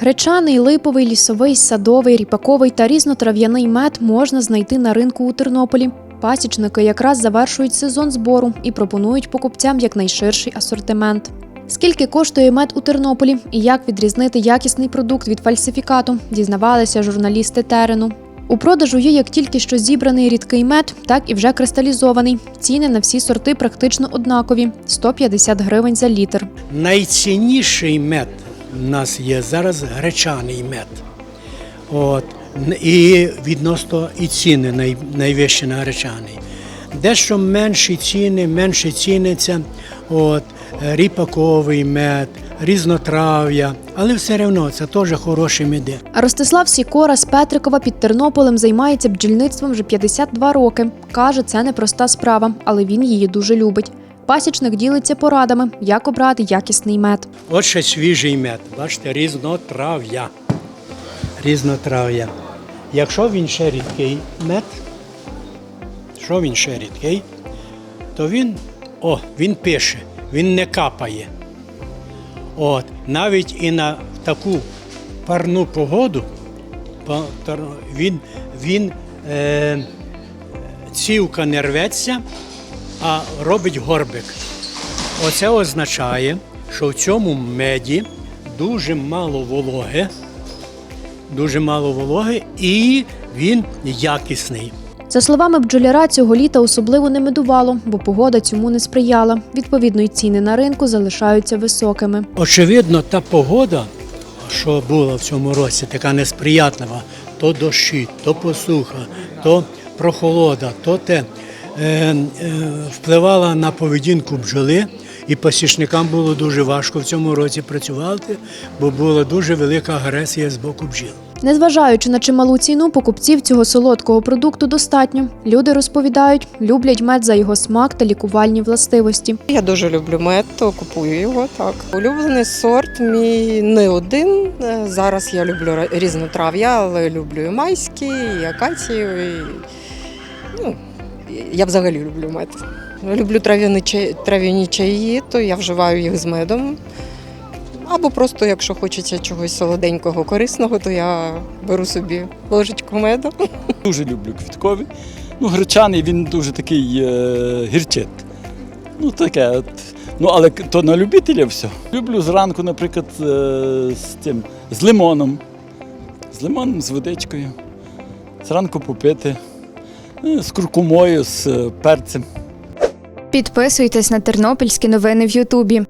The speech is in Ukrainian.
Гречаний, липовий, лісовий, садовий, ріпаковий та різнотрав'яний мед можна знайти на ринку у Тернополі. Пасічники якраз завершують сезон збору і пропонують покупцям якнайширший асортимент. Скільки коштує мед у Тернополі і як відрізнити якісний продукт від фальсифікату, дізнавалися журналісти терену. У продажу є як тільки що зібраний рідкий мед, так і вже кристалізований. Ціни на всі сорти практично однакові 150 гривень за літр. Найцінніший мед у нас є зараз гречаний мед. От. І відносно і ціни най, найвищі на гречаний. Дещо менші ціни, менше ціняться от, ріпаковий мед, різнотрав'я, але все одно це теж хороші меди. Ростислав Сікора з Петрикова під Тернополем займається бджільництвом вже 52 роки. Каже, це непроста справа, але він її дуже любить. Пасічник ділиться порадами, як обрати якісний мед. От ще свіжий мед, бачите, різнотрав'я. Різнотрав'я. Якщо він ще рідкий мед, що він ще рідкий, то він, о, він пише, він не капає. От, навіть і на таку парну погоду по- він, він е, цівка не рветься, а робить горбик. Оце означає, що в цьому меді дуже мало вологи, дуже мало вологи і він якісний. За словами бджоляра, цього літа особливо не медувало, бо погода цьому не сприяла. Відповідно, й ціни на ринку залишаються високими. Очевидно, та погода, що була в цьому році, така несприятлива, то дощі, то посуха, то прохолода, то те впливала на поведінку бджоли, і пасічникам було дуже важко в цьому році працювати, бо була дуже велика агресія з боку бджіл. Незважаючи на чималу ціну, покупців цього солодкого продукту достатньо. Люди розповідають, люблять мед за його смак та лікувальні властивості. Я дуже люблю мед, то купую його так. Улюблений сорт мій не один. Е, Зараз я люблю різнотрав'я, але люблю і майські, і акацію. І... Ну, я взагалі люблю мед. Люблю трав'яні чай, трав'яні чаї, то я вживаю їх з медом. Або просто, якщо хочеться чогось солоденького, корисного, то я беру собі ложечку меду. Дуже люблю квітковий. Ну, гречаний він дуже такий е, гірчит. Ну, таке. От. Ну, але то на любителя все. Люблю зранку, наприклад, е, з тим, з лимоном. З лимоном, з водичкою. Зранку попити. Е, З куркумою, з е, перцем. Підписуйтесь на тернопільські новини в Ютубі.